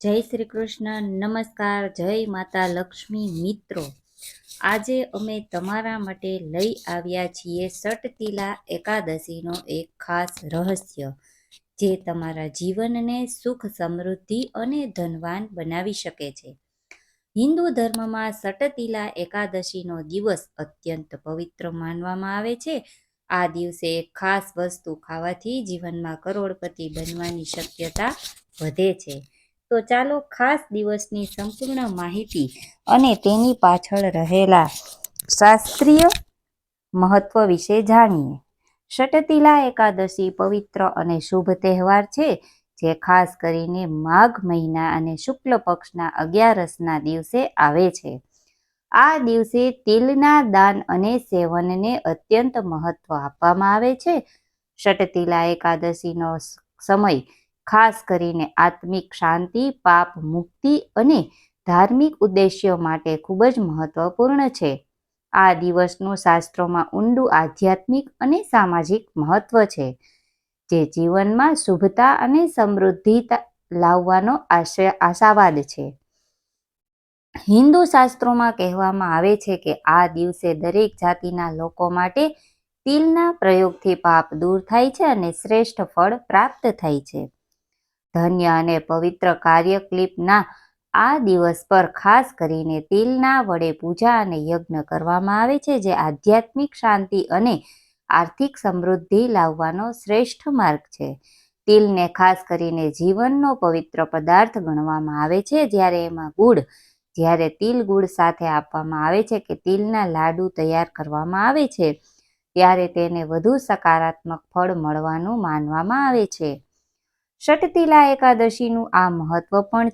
જય શ્રી કૃષ્ણ, નમસ્કાર, જય માતા લક્ષ્મી મિત્રો. આજે અમે તમારા માટે લઈ આવ્યા છીએ સટતીલા એકાદશીનો એક ખાસ રહસ્ય, જે તમારા જીવનને સુખ, સમૃદ્ધિ અને ધનવાન બનાવી શકે છે. હિન્દુ ધર્મમાં સટતીલા એકાદશીનો દિવસ અત્યંત પવિત્ર માનવામાં આવે છે. આ દિવસે ખાસ વસ્તુ ખાવાથી જીવનમાં કરોડપતિ બનવાની શક્યતા વધે છે. તો ચાલો ખાસ દિવસની સંપૂર્ણ માહિતી અને તેની પાછળ રહેલા શાસ્ત્રીય મહત્વ વિશે જાણીએ. શટતિલા એકાદશી પવિત્ર અને શુભ તહેવાર છે, જે ખાસ કરીને માઘ મહિના અને શુક્લ પક્ષના અગિયારસના દિવસે આવે છે. આ દિવસે તિલના દાન અને સેવનને અત્યંત મહત્વ આપવામાં આવે છે. શટતિલા એકાદશીનો સમય ખાસ કરીને આત્મિક શાંતિ, પાપ મુક્તિ અને ધાર્મિક ઉદ્દેશ્યો માટે ખૂબ જ મહત્વપૂર્ણ છે. આ દિવસનું શાસ્ત્રોમાં ઊંડું આધ્યાત્મિક અને સામાજિક મહત્વ છે, જે જીવનમાં શુભતા અને સમૃદ્ધિ લાવવાનો આશાવાદ છે. હિન્દુ શાસ્ત્રોમાં કહેવામાં આવે છે કે આ દિવસે દરેક જાતિના લોકો માટે તિલના પ્રયોગથી પાપ દૂર થાય છે અને શ્રેષ્ઠ ફળ પ્રાપ્ત થાય છે. ધન્ય અને પવિત્ર કાર્યક્લિપના આ દિવસ પર ખાસ કરીને તિલના વડે પૂજા અને યજ્ઞ કરવામાં આવે છે, જે આધ્યાત્મિક શાંતિ અને આર્થિક સમૃદ્ધિ લાવવાનો શ્રેષ્ઠ માર્ગ છે. તિલને ખાસ કરીને જીવનનો પવિત્ર પદાર્થ ગણવામાં આવે છે, જ્યારે એમાં ગુડ, જ્યારે તિલ ગુડ સાથે આપવામાં આવે છે કે તિલના લાડુ તૈયાર કરવામાં આવે છે, ત્યારે તેને વધુ સકારાત્મક ફળ મળવાનું માનવામાં આવે છે. ષટતિલા એકાદશીનું આ મહત્વ પણ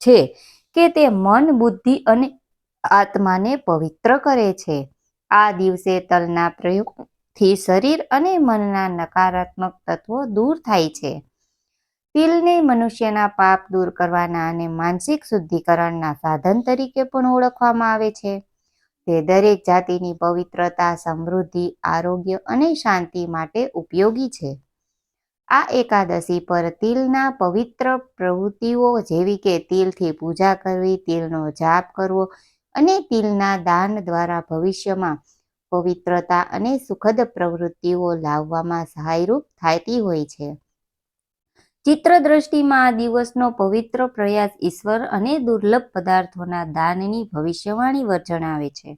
છે કે તે મન, બુદ્ધિ અને આત્માને પવિત્ર કરે છે. આ દિવસે તલના પ્રયોગથી શરીર અને મનના નકારાત્મક તત્વો દૂર થાય છે. તિલને મનુષ્યના પાપ દૂર કરવાના અને માનસિક શુદ્ધિકરણના સાધન તરીકે પણ ઓળખવામાં આવે છે. તે દરેક જાતિની પવિત્રતા, સમૃદ્ધિ, આરોગ્ય અને શાંતિ માટે ઉપયોગી છે. આ એકાદશી પર તિલના પવિત્ર પ્રવૃત્તિઓ જેવી કે તિલથી પૂજા કરવી, તિલનો જાપ કરવો અને તિલના દાન દ્વારા ભવિષ્યમાં પવિત્રતા અને સુખદ પ્રવૃત્તિઓ લાવવામાં સહાયરૂપ થતી હોય છે. ચિત્ર દ્રષ્ટિમાં આ દિવસનો પવિત્ર પ્રયાસ ઈશ્વર અને દુર્લભ પદાર્થોના દાનની ભવિષ્યવાણી જણાવે છે.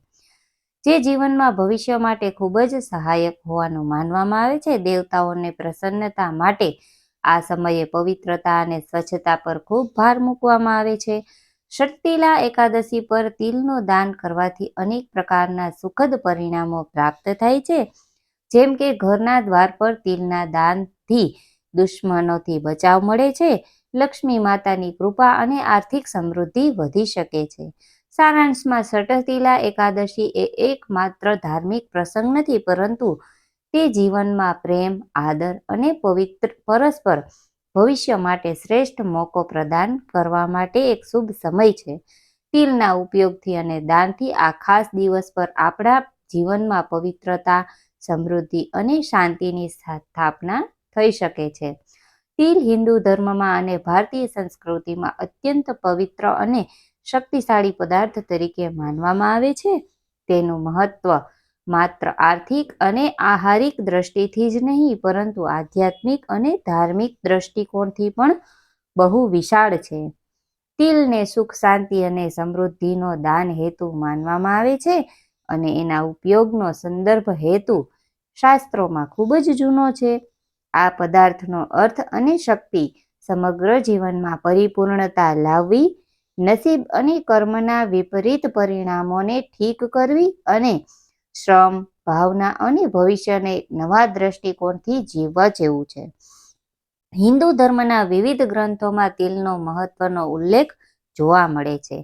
જે જીવનમાં ભવિષ્ય માટે ખૂબ જ સહાયક હોવાનું માનવામાં આવે છે, દેવતાઓને પ્રસન્નતા માટે આ સમયે પવિત્રતા અને સ્વચ્છતા પર ખૂબ ભાર મૂકવામાં આવે છે. શક્તિલા એકાદશી પર તિલનું દાન કરવાથી અનેક પ્રકારના સુખદ પરિણામો પ્રાપ્ત થાય છે. જેમ કે ઘરના દ્વાર પર તિલના દાનથી દુશ્મનોથી બચાવ મળે છે. લક્ષ્મી માતાની કૃપા અને આર્થિક સમૃદ્ધિ વધી શકે છે. સારાંશમાં સટતિલા એકાદશી એ એકમાત્ર ધાર્મિક પ્રસંગ નથી, પરંતુ તે જીવનમાં પ્રેમ, આદર અને પવિત્ર, પરસ્પર ભવિષ્ય માટે શ્રેષ્ઠ મોકો પ્રદાન કરવા માટે એક શુભ સમય છે. તિલના ઉપયોગથી અને દાનથી આ ખાસ દિવસ પર આપણા જીવનમાં પવિત્રતા, સમૃદ્ધિ અને શાંતિની સ્થાપના થઈ શકે છે. તિલ હિન્દુ ધર્મમાં અને ભારતીય સંસ્કૃતિમાં અત્યંત પવિત્ર અને શક્તિશાળી પદાર્થ તરીકે માનવામાં આવે છે. તેનું મહત્વ માત્ર આર્થિક અને આહારિક દ્રષ્ટિથી જ નહીં, પરંતુ આધ્યાત્મિક અને ધાર્મિક દ્રષ્ટિકોણથી પણ બહુ વિશાળ છે. તિલને સુખ, શાંતિ અને સમૃદ્ધિનો દાન હેતુ માનવામાં આવે છે અને એના ઉપયોગનો સંદર્ભ હેતુ શાસ્ત્રોમાં ખૂબ જ જૂનો છે. આ પદાર્થનો અર્થ અને શક્તિ સમગ્ર જીવનમાં પરિપૂર્ણતા લાવવી નસીબ અને કર્મના વિપરીત પરિણામોને ઠીક કરવી અને શ્રમ, ભાવના અને ભવિષ્યને નવા દ્રષ્ટિકોણથી જીવવા જેવું છે. હિન્દુ ધર્મના વિવિધ ગ્રંથોમાં તિલનો મહત્વનો ઉલ્લેખ જોવા મળે છે.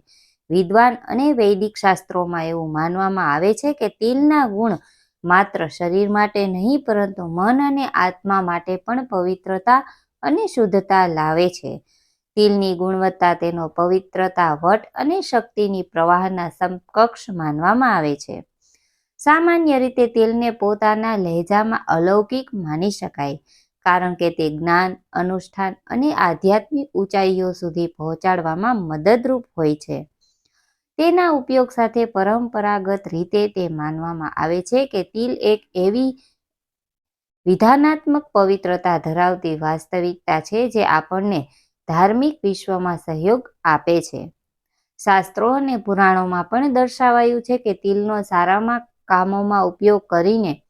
વિદ્વાન અને વૈદિક શાસ્ત્રોમાં એવું માનવામાં આવે છે કે તિલના ગુણ માત્ર શરીર માટે નહીં, પરંતુ મન અને આત્મા માટે પણ પવિત્રતા અને શુદ્ધતા લાવે છે. તિલની ગુણવત્તા, તેનો પવિત્રતા, વટ અને શક્તિની પ્રવાહના સમકક્ષ માનવામાં આવે છે. સામાન્ય રીતે તિલને પોતાના લહેજામાં અલૌકિક માની શકાય, કારણ કે તે જ્ઞાન, અનુષ્ઠાન અને આધ્યાત્મિક ઊંચાઈઓ સુધી પહોંચાડવામાં મદદરૂપ હોય છે. તેના ઉપયોગ સાથે પરંપરાગત રીતે તે માનવામાં આવે છે કે તિલ એક એવી વિધાનાત્મક પવિત્રતા ધરાવતી વાસ્તવિકતા છે જે આપણને ધાર્મિક વિશ્વમાં સહયોગ આપે છે. શાસ્ત્રો અને પુરાણોમાં પણ દર્શાવાયું છે કે તિલનો સારામાં કામોમાં ઉપયોગ કરીને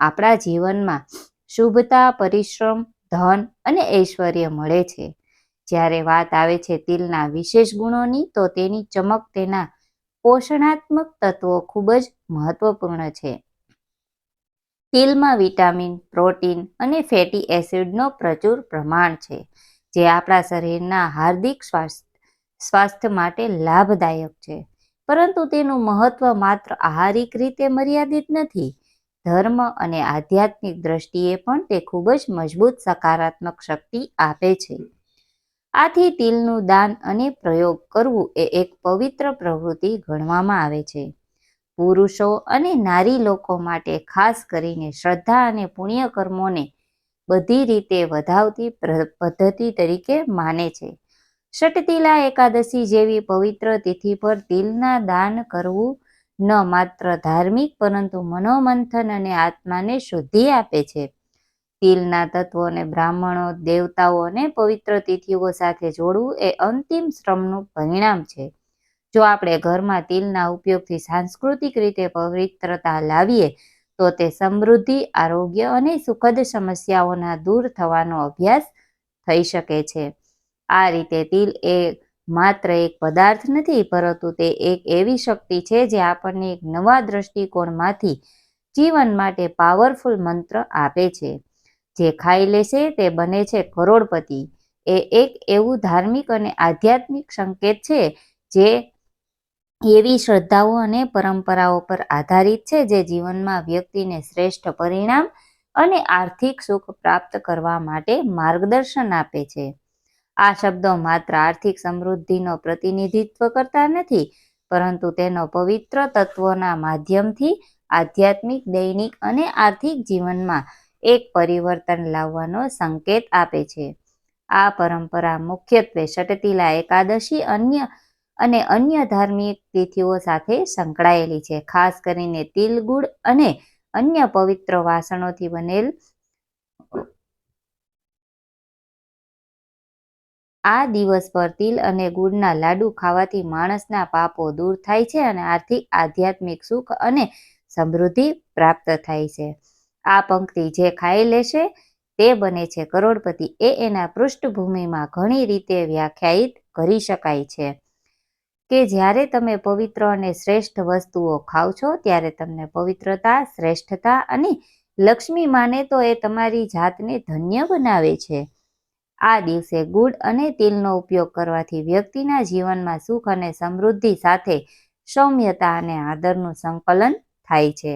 આપણા જીવનમાં શુભતા, પરિશ્રમ, ધન અને ઐશ્વર્ય મળે છે. જ્યારે વાત આવે છે તિલના વિશેષ ગુણોની, તો તેની ચમક તેના પોષણાત્મક તત્વો ખૂબ જ મહત્વપૂર્ણ છે. તિલમાં વિટામિન, પ્રોટીન અને ફેટી એસિડનો પ્રચુર પ્રમાણ છે. જે આપણા શરીરના હાર્દિક સ્વાસ્થ્ય માટે લાભદાયક છે. પરંતુ તેનું મહત્વ માત્ર આહારિક રીતે મર્યાદિત નથી. ધર્મ અને આધ્યાત્મિક દ્રષ્ટિએ પણ તે ખૂબ જ મજબૂત સકારાત્મક શક્તિ આપે છે. આથી તિલનું દાન અને પ્રયોગ કરવું એ એક પવિત્ર પ્રવૃત્તિ ગણવામાં આવે છે. પુરુષો અને નારી લોકો માટે ખાસ કરીને શ્રદ્ધા અને પુણ્ય કર્મોને બધી રીતે વધાવતી પદ્ધતિ તરીકે માને છે. ષટતિલા એકાદશી જેવી પવિત્ર તિથિ પર તિલના દાન કરવું ન માત્ર ધાર્મિક, પરંતુ મનોમંથન અને આત્માને શુદ્ધિ આપે છે. તિલના તત્વોને બ્રાહ્મણો, દેવતાઓ અને પવિત્ર તિથિઓ સાથે જોડવું એ અંતિમ શ્રમનું પરિણામ છે. જો આપણે ઘરમાં તિલના ઉપયોગથી સાંસ્કૃતિક રીતે પવિત્રતા લાવીએ તો તે સમૃદ્ધિ, આરોગ્ય અને સુખદ સમસ્યાઓના દૂર થવાનો અભ્યાસ થઈ શકે છે. આ રીતે તિલ એ માત્ર એક પદાર્થ નથી, પરંતુ તે એક એવી શક્તિ છે જે આપણને એક નવા દ્રષ્ટિકોણમાંથી જીવન માટે પાવરફુલ મંત્ર આપે છે. જે ખાઈ લેશે તે બને છે કરોડપતિ. એ એક એવું ધાર્મિક અને આધ્યાત્મિક સંકેત છે જે એવી શ્રદ્ધાઓ અને પરંપરાઓ પર આધારિત છે જે જીવનમાં વ્યક્તિને શ્રેષ્ઠ પરિણામ અને આર્થિક સુખ પ્રાપ્ત કરવા માટે માર્ગદર્શન આપે છે. આ શબ્દો માત્ર આર્થિક સમૃદ્ધિનો પ્રતિનિધિત્વ કરતા નથી, પરંતુ તેનો પવિત્ર તત્વોના માધ્યમથી આધ્યાત્મિક, દૈનિક અને આર્થિક જીવનમાં એક પરિવર્તન લાવવાનો સંકેત આપે છે. આ પરંપરા મુખ્યત્વે ષટતિલા એકાદશી અન્ય અને અન્ય ધાર્મિક તિથિઓ સાથે સંકળાયેલી છે. ખાસ કરીને તિલ ગુડ અને અન્ય પવિત્ર વાસણોથી બનેલ આ દિવસ પર તિલ અને ગુડના લાડુ ખાવાથી માણસના પાપો દૂર થાય છે અને આર્થિક, આધ્યાત્મિક સુખ અને સમૃદ્ધિ પ્રાપ્ત થાય છે. આ પંક્તિ જે ખાઈ લેશે તે બને છે. કરોડપતિ એ એના પૃષ્ઠભૂમિમાં ઘણી રીતે વ્યાખ્યાયિત કરી શકાય છે. કે જ્યારે તમે પવિત્ર અને શ્રેષ્ઠ વસ્તુઓ ખાવ છો, ત્યારે તમને પવિત્રતા, શ્રેષ્ઠતા અને લક્ષ્મી માને તો એ તમારી જાતને ધન્ય બનાવે છે. આ દિવસે ગુડ અને તિલનો ઉપયોગ કરવાથી વ્યક્તિના જીવનમાં સુખ અને સમૃદ્ધિ સાથે સૌમ્યતા અને આદરનું સંકલન થાય છે.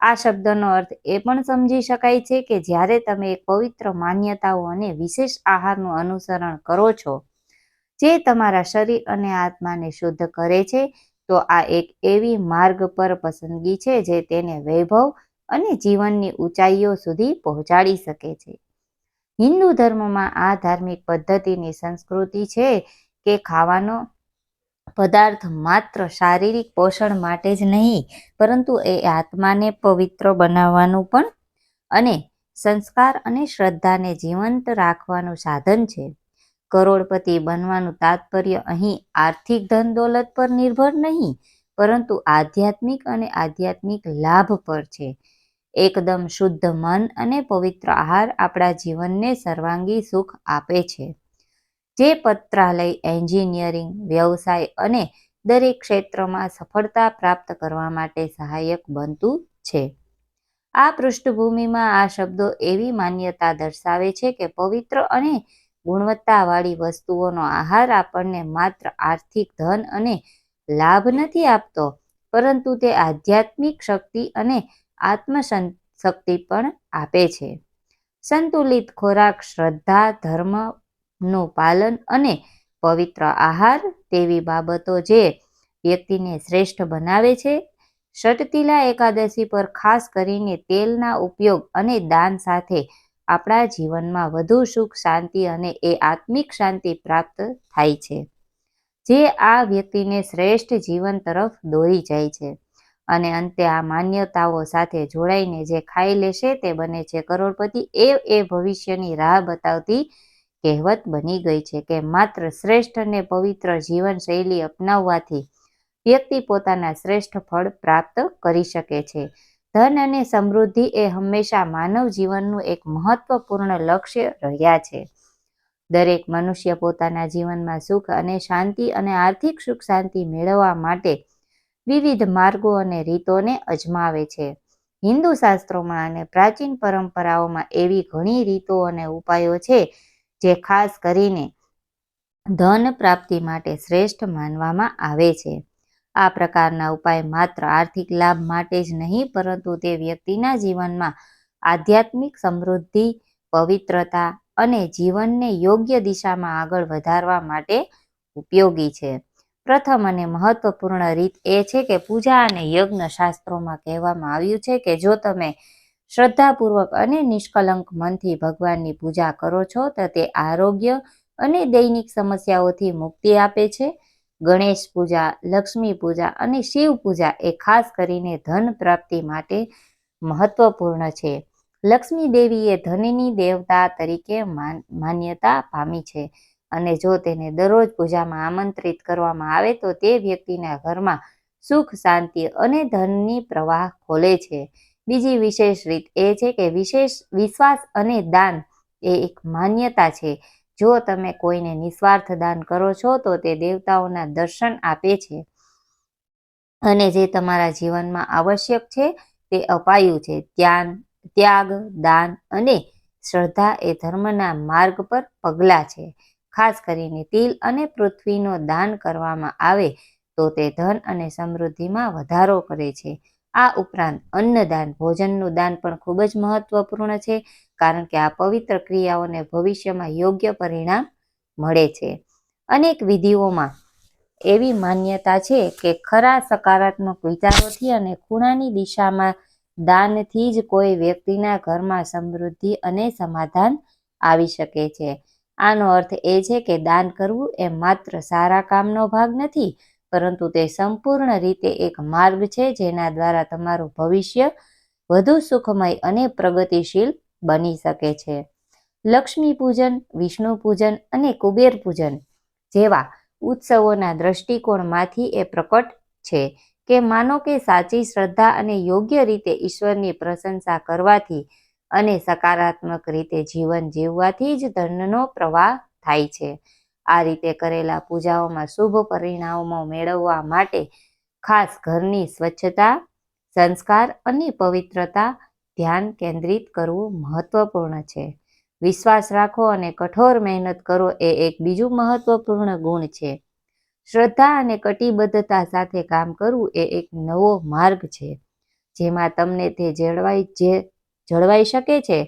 આ શબ્દનો અર્થ એ પણ સમજી શકાય છે કે જ્યારે તમે પવિત્ર માન્યતાઓ અને વિશેષ આહારનું અનુસરણ કરો છો જે તમારા શરીર અને આત્માને શુદ્ધ કરે છે, તો આ એક એવી માર્ગ પર પસંદગી છે જે તેને વૈભવ અને જીવનની ઊંચાઈઓ સુધી પહોંચાડી શકે છે. હિન્દુ ધર્મમાં આ ધાર્મિક પદ્ધતિની સંસ્કૃતિ છે કે ખાવાનો પદાર્થ માત્ર શારીરિક પોષણ માટે જ નહીં, પરંતુ એ આત્માને પવિત્ર બનાવવાનું પણ અને સંસ્કાર અને શ્રદ્ધાને જીવંત રાખવાનું સાધન છે. કરોડપતિ બનવાનું તાત્પર્ય અહીં આર્થિક ધન દોલત પર નિર્ભર નહીં, પરંતુ આધ્યાત્મિક અને આધ્યાત્મિક લાભ પર છે. એકદમ શુદ્ધ મન અને પવિત્ર આહાર આપણા જીવનને સર્વાંગી સુખ આપે છે. જે પત્રાલય, એન્જિનિયરિંગ, વ્યવસાય અને દરેક ક્ષેત્રમાં સફળતા પ્રાપ્ત કરવા માટે સહાયક બનતું છે. આ પૃષ્ઠભૂમિમાં આ શબ્દો એવી માન્યતા દર્શાવે છે કે પવિત્ર અને ગુણવત્તાવાળી વસ્તુઓનો આહાર આપણને માત્ર આર્થિક ધન અને લાભ નથી આપતો, પરંતુ તે આધ્યાત્મિક શક્તિ અને આત્મશક્તિ પણ આપે છે. સંતુલિત ખોરાક, શ્રદ્ધા, ધર્મનું પાલન અને પવિત્ર આહાર તેવી બાબતો જે વ્યક્તિને શ્રેષ્ઠ બનાવે છે. ષટતિલા એકાદશી પર ખાસ કરીને તેલના ઉપયોગ અને દાન સાથે આપણા જીવનમાં વધુ સુખ, શાંતિ અને એ આત્મિક શાંતિ પ્રાપ્ત થાય છે. જે આ વ્યક્તિને શ્રેષ્ઠ જીવન તરફ દોરી જાય છે અને અંતે આ માન્યતાઓ સાથે જોડાઈને જે ખાઈ લેશે તે બને છે. કરોડપતિ એ એ ભવિષ્યની રાહ બતાવતી કહેવત બની ગઈ છે કે માત્ર શ્રેષ્ઠ અને પવિત્ર જીવનશૈલી અપનાવવાથી વ્યક્તિ પોતાના શ્રેષ્ઠ ફળ પ્રાપ્ત કરી શકે છે. ધન અને સમૃદ્ધિ એ હંમેશા માનવ જીવનનું એક મહત્વપૂર્ણ લક્ષ્ય રહ્યા છે. દરેક મનુષ્ય પોતાના જીવનમાં સુખ અને શાંતિ અને આર્થિક સુખ શાંતિ મેળવવા માટે વિવિધ માર્ગો અને રીતોને અજમાવે છે. હિન્દુ શાસ્ત્રોમાં અને પ્રાચીન પરંપરાઓમાં એવી ઘણી રીતો અને ઉપાયો છે જે ખાસ કરીને ધન પ્રાપ્તિ માટે શ્રેષ્ઠ માનવામાં આવે છે. આ પ્રકારના ઉપાય માત્ર આર્થિક લાભ માટે જ નહીં, પરંતુ તે વ્યક્તિના જીવનમાં આધ્યાત્મિક સમૃદ્ધિ, પવિત્રતા અને જીવનને યોગ્ય દિશામાં આગળ વધારવા માટે ઉપયોગી છે. પ્રથમ અને મહત્વપૂર્ણ રીત એ છે કે પૂજા અને યજ્ઞ શાસ્ત્રોમાં કહેવામાં આવ્યું છે કે જો તમે શ્રદ્ધાપૂર્વક અને નિષ્કલંક મનથી ભગવાનની પૂજા કરો છો, તો તે આરોગ્ય અને દૈનિક સમસ્યાઓથી મુક્તિ આપે છે. ગણેશ પૂજા, લક્ષ્મી પૂજા અને શિવ પૂજા એ ખાસ કરીને ધન પ્રાપ્તિ માટે મહત્વપૂર્ણ છે. લક્ષ્મી દેવી એ ધનની દેવતા તરીકે માન્યતા પામી છે અને જો તેને દરરોજ પૂજામાં આમંત્રિત કરવામાં આવે તો તે વ્યક્તિના ઘરમાં સુખ, શાંતિ અને ધનની પ્રવાહ ખોલે છે. બીજી વિશેષ રીત એ છે કે વિશેષ વિશ્વાસ અને દાન એ એક માન્યતા છે. જો તમે કોઈને નિસ્વાર્થ દાન કરો છો, તો તે દેવતાઓના દર્શન આપે છે. અને જે તમારા જીવનમાં આવશ્યક છે, તે અપાયું છે. ત્યાન ત્યાગ, દાન અને શ્રદ્ધા એ ધર્મના માર્ગ પર પગલાં છે. ખાસ કરીને તિલ અને પૃથ્વીનો દાન કરવામાં આવે, તો તે ધન અને સમૃદ્ધિમાં વધારો કરે છે. આ ઉપરાંત અન્નદાન, ભોજનનું દાન પણ ખૂબ જ મહત્વપૂર્ણ છે, કારણ કે આ પવિત્ર ક્રિયાઓને ભવિષ્યમાં યોગ્ય પરિણામ મળે છે. અનેક વિધિઓમાં એવી માન્યતા છે કે ખરા સકારાત્મક વિચારોથી અને ખૂણાની દિશામાં દાનથી જ કોઈ વ્યક્તિના ઘરમાં સમૃદ્ધિ અને સમાધાન આવી શકે છે. આનો અર્થ એ છે કે દાન કરવું એ માત્ર સારા કામનો ભાગ નથી પરંતુ તે સંપૂર્ણ રીતે એક માર્ગ છે જેના દ્વારા તમારું ભવિષ્ય વધુ સુખમય અને પ્રગતિશીલ બની શકે છે. લક્ષ્મી પૂજન, વિષ્ણુ પૂજન અને કુબેર પૂજન જેવા ઉત્સવોના દ્રષ્ટિકોણમાંથી એ પ્રકટ છે કે માનો કે સાચી શ્રદ્ધા અને યોગ્ય રીતે ઈશ્વરની પ્રશંસા કરવાથી અને સકારાત્મક રીતે જીવન જીવવાથી જ ધનનો પ્રવાહ થાય છે. આ રીતે કરેલા પૂજાઓમાં શુભ પરિણામો મેળવવા માટે ખાસ ઘરની સ્વચ્છતા, સંસ્કાર અને પવિત્રતા ધ્યાન કેન્દ્રિત કરવું મહત્વપૂર્ણ છે. વિશ્વાસ રાખો અને કઠોર મહેનત કરો એ એક બીજું મહત્વપૂર્ણ ગુણ છે. શ્રદ્ધા અને કટિબદ્ધતા સાથે કામ કરવું એ એક નવો માર્ગ છે. જેમાં તમને તે જળવાઈ જે, જળવાઈ શકે છે.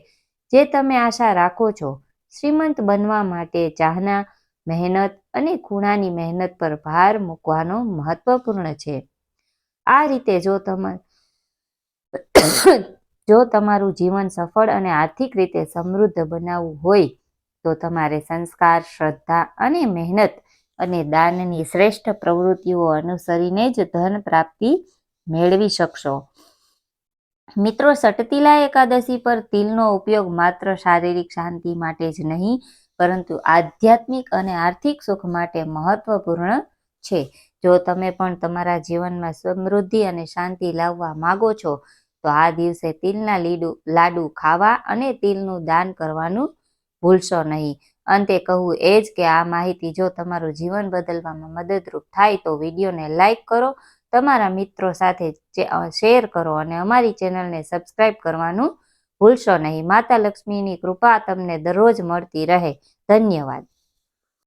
જે તમે આશા રાખો છો, શ્રીમંત બનવા માટે ચાહના મહેનત અને ખૂણાની મહેનત પર ભાર મૂકવાનો મહત્વપૂર્ણ છે. આ રીતે જો તમે, જો તમારું જીવન સફળ અને આર્થિક રીતે સમૃદ્ધ બનાવવું હોય, તો તમારે સંસ્કાર, શ્રદ્ધા અને મહેનત અને દાનની શ્રેષ્ઠ પ્રવૃત્તિઓ અનુસરીને જ ધન પ્રાપ્તિ મેળવી શકશો. મિત્રો, સટતિલા એકાદશી પર તિલનો ઉપયોગ માત્ર શારીરિક શાંતિ માટે જ નહીં પરંતુ આધ્યાત્મિક અને આર્થિક સુખ માટે મહત્વપૂર્ણ છે. જો તમે પણ તમારા જીવનમાં સમૃદ્ધિ અને શાંતિ લાવવા માગો છો, તો આ દિવસે તિલના લીડુ, લાડુ ખાવા અને તિલનું દાન કરવાનું ભૂલશો નહીં. અંતે કહું એ જ કે આ માહિતી જો તમારું જીવન બદલવામાં મદદરૂપ થાય, તો વિડીયોને લાઇક કરો, તમારા મિત્રો સાથે શેર કરો અને અમારી ચેનલને સબસ્ક્રાઈબ કરવાનું ભૂલશો નહીં. માતા લક્ષ્મીની કૃપા તમને દરરોજ મળતી રહે. ધન્યવાદ.